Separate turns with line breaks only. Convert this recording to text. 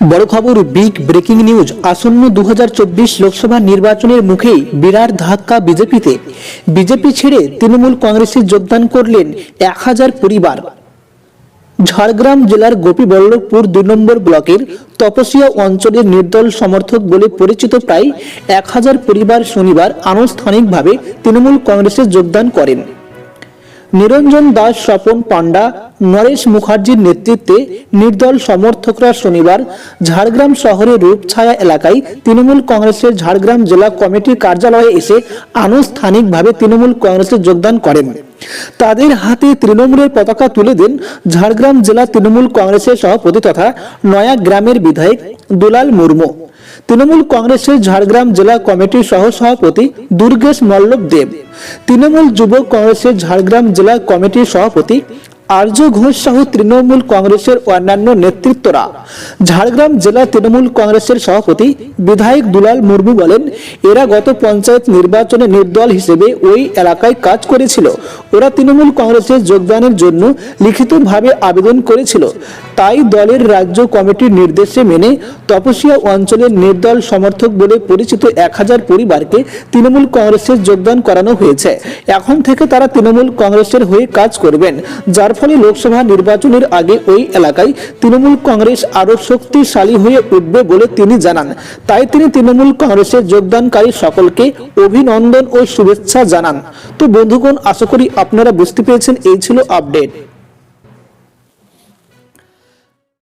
বড় খবর, big breaking news. আসন্ন দু হাজার চব্বিশ লোকসভা নির্বাচনের মুখেই বিরাট ধাক্কা বিজেপিতে। বিজেপি ছেড়ে তৃণমূল কংগ্রেসে যোগদান করলেন এক হাজার পরিবার। ঝাড়গ্রাম জেলার গোপীবল্লভপুর দুই নম্বর ব্লকের তপসিয়া অঞ্চলের নির্দল সমর্থক বলে পরিচিত প্রায় এক হাজার পরিবার শনিবার আনুষ্ঠানিকভাবে তৃণমূল কংগ্রেসে যোগদান করেন। নিরঞ্জন দাস, স্বপন পান্ডা নরেশ মুখার্জির নেতৃত্বে নির্দল সমর্থকরা শনিবার ঝাড়গ্রাম শহরের রূপছায়া এলাকায় তৃণমূল কংগ্রেসের ঝাড়গ্রাম জেলা কমিটির কার্যালয়ে এসে আনুষ্ঠানিকভাবে তৃণমূল কংগ্রেসে যোগদান করেন। তাদের হাতে তৃণমূলের পতাকা তুলে দেন ঝাড়গ্রাম জেলা তৃণমূল কংগ্রেসের সভাপতি তথা নয়া গ্রামের বিধায়ক দুলাল মুর্মু। তৃণমূল কংগ্রেসের ঝাড়গ্রাম জেলা কমিটির সহ সভাপতি দুর্গেশ মল্লব দেব। তৃণমূল যুব কংগ্রেসের ঝাড়গ্রাম জেলা কমিটির সভাপতি আর্য ঘোষ সহ তৃণমূল কংগ্রেসের অন্যান্য নেতৃত্বরা। ঝাড়গ্রাম জেলা তৃণমূল কংগ্রেসের সভাপতি বিধায়ক দুলাল মুর্মু বলেন, এরা গত পঞ্চায়েত নির্বাচনে নির্দল হিসেবে ওই এলাকায় কাজ করেছিল। ওরা তৃণমূল কংগ্রেসে যোগদানের জন্য লিখিতভাবে আবেদন করেছিল। তাই দলের রাজ্য কমিটির নির্দেশে মেনে তপসিয়া অঞ্চলের নির্দল সমর্থক বলে পরিচিত এক হাজার পরিবারকে তৃণমূল কংগ্রেসে যোগদান করানো হয়েছে। এখন থেকে তারা তৃণমূল কংগ্রেসের হয়ে কাজ করবেন, যার ফলে লোকসভা নির্বাচনের আগে ওই এলাকায় তৃণমূল কংগ্রেস আরও শক্তিশালী হয়ে উঠবে বলে তিনি জানান। তাই তিনি তৃণমূল কংগ্রেসের যোগদানকারী সকলকে অভিনন্দন ও শুভেচ্ছা জানান। তো বন্ধুগণ, আশা করি আপনারা বুঝতে পেরেছেন, এই ছিল আপডেট।